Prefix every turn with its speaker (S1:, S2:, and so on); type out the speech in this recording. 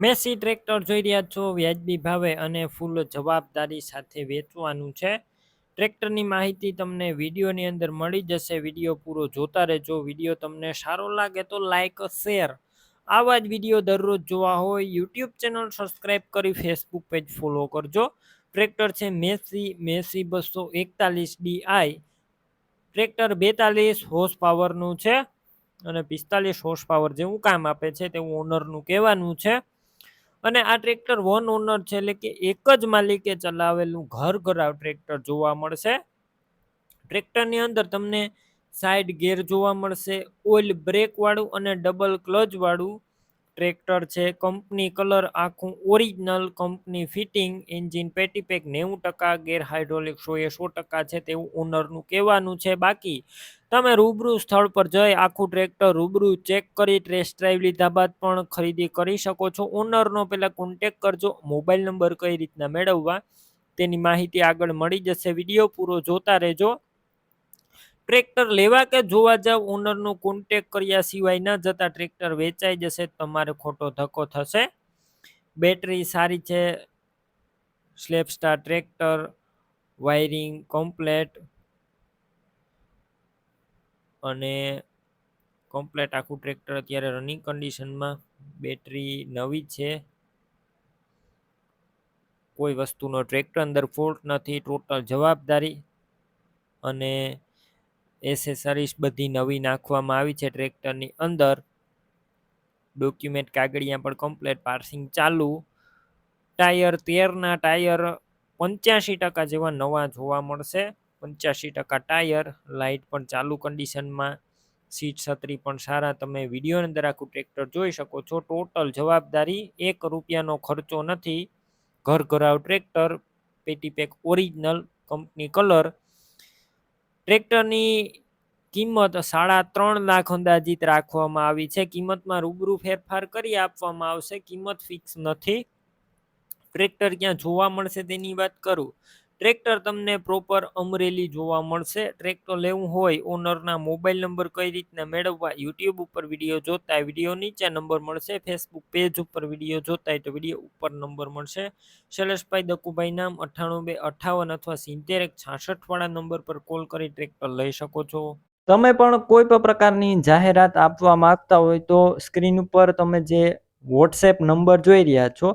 S1: Massey tractor જોઈ રહ્યા છો, વ્યાજબી ભાવે અને ફૂલ જવાબદારી સાથે વેચવાનું છે. ટ્રેક્ટરની માહિતી તમને વિડીયોની અંદર મળી જશે, વીડિયો પૂરો જોતા રહેજો. વીડિયો તમને સારો લાગે તો લાઇક શેર. આવા જ વીડિયો દરરોજ જોવા હોય, યુટ્યુબ ચેનલ સબસ્ક્રાઈબ કરી ફેસબુક પેજ ફોલો કરજો. ટ્રેક્ટર છે મેસી મેસી બસો એકતાલીસ ડીઆઈ. ટ્રેક્ટર બેતાલીસ હોર્સ પાવરનું છે અને પિસ્તાલીસ હોર્સ પાવર જેવું કામ આપે છે, તેવું ઓનરનું કહેવાનું છે. અને આ ટ્રેક્ટર વન ઓનર છે, એટલે કે એક જ માલિકે ચલાવેલું ઘર ઘરાવ ટ્રેક્ટર જોવા મળશે. ટ્રેક્ટરની અંદર તમને સાઈડ ગેર જોવા મળશે ઓઇલ બ્રેક વાળું અને ડબલ ક્લચ વાળું ટ્રેક્ટર છે, કંપની કલર આખું ઓરિજિનલ, કંપની ફિટિંગ, એન્જિન પેટીપેક નેવું ટકા, ગેર સોએ સો ટકા છે તેવું ઓનરનું કહેવાનું છે. બાકી તમે રૂબરૂ સ્થળ પર જઈ આખું ટ્રેક્ટર રૂબરૂ ચેક કરી, ટેસ્ટ ડ્રાઈવ લીધા બાદ પણ ખરીદી કરી શકો છો. ઓનરનો પહેલાં કોન્ટેક કરજો, મોબાઈલ નંબર કઈ રીતના મેળવવા તેની માહિતી આગળ મળી જશે. વીડિયો પૂરો જોતા રહેજો. ટ્રેક્ટર લેવા કે જોવા જાવ? ઓનરનો કોન્ટેક કર્યા સિવાય ન જતા ટ્રેક્ટર વેચાઈ જશે, તમારે ખોટો ધક્કો થશે. બેટરી સારી છે self start tractor wiring complete અને કમ્પ્લેટ આખું ટ્રેક્ટર અત્યારે રનિંગ કન્ડિશનમાં બેટરી નવી છે. કોઈ વસ્તુનો ટ્રેક્ટર અંદર ફોલ્ટ નથી ટોટલ જવાબદારી. અને એસેસરીઝ બધી નવી નાખવામાં આવી છે ટ્રેક્ટરની અંદર. ડોક્યુમેન્ટ કાગળિયા પણ કમ્પ્લેટ પાર્સિંગ ચાલુ. ટાયર તેરના ટાયર પંચ્યાસી ટકા જેવા નવા જોવા મળશે. પંચ્યાસી ટકા ટાયર, લાઇટ પણ ચાલુ કન્ડિશનમાં સીટ છત્રી પણ સારા. તમે વિડીયોની અંદર આખું ટ્રેક્ટર જોઈ શકો છો. ટોટલ જવાબદારી એક રૂપિયાનો ખર્ચો નથી. ઘર ઘરાવ ટ્રેક્ટર પેટી પેક ઓરિજિનલ કંપની કલર ટ્રેક્ટરની કિંમત સાડા ત્રણ લાખ અંદાજિત રાખવામાં આવી છે. કિંમતમાં રૂબરૂ ફેરફાર કરી આપવામાં આવશે. કિંમત ફિક્સ નથી. ટ્રેક્ટર ક્યાં જોવા મળશે તેની વાત કરું. ટ્રેક્ટર તમને પ્રોપર અમરેલી જોવા મળશે. ટ્રેક્ટર લેવું હોય ઓનરના મોબાઈલ નંબર કઈ રીતના મેળવવા યુટ્યુબ ઉપર વીડિયો જોતા વીડિયો નીચે નંબર મળશે. ફેસબુક પેજ ઉપર વીડિયો જોતા તો વીડિયો ઉપર નંબર મળશે. શૈલેષભાઈ દકુભાઈ નામ અઠ્ઠાણું બે અઠાવન અથવા સિત્તેર એક વાળા નંબર પર કોલ કરી ટ્રેક્ટર લઈ શકો છો.
S2: તમે પણ કોઈ પણ પ્રકારની જાહેરાત આપવા માંગતા હોય તો સ્ક્રીન ઉપર તમે જે વોટ્સએપ નંબર જોઈ રહ્યા છો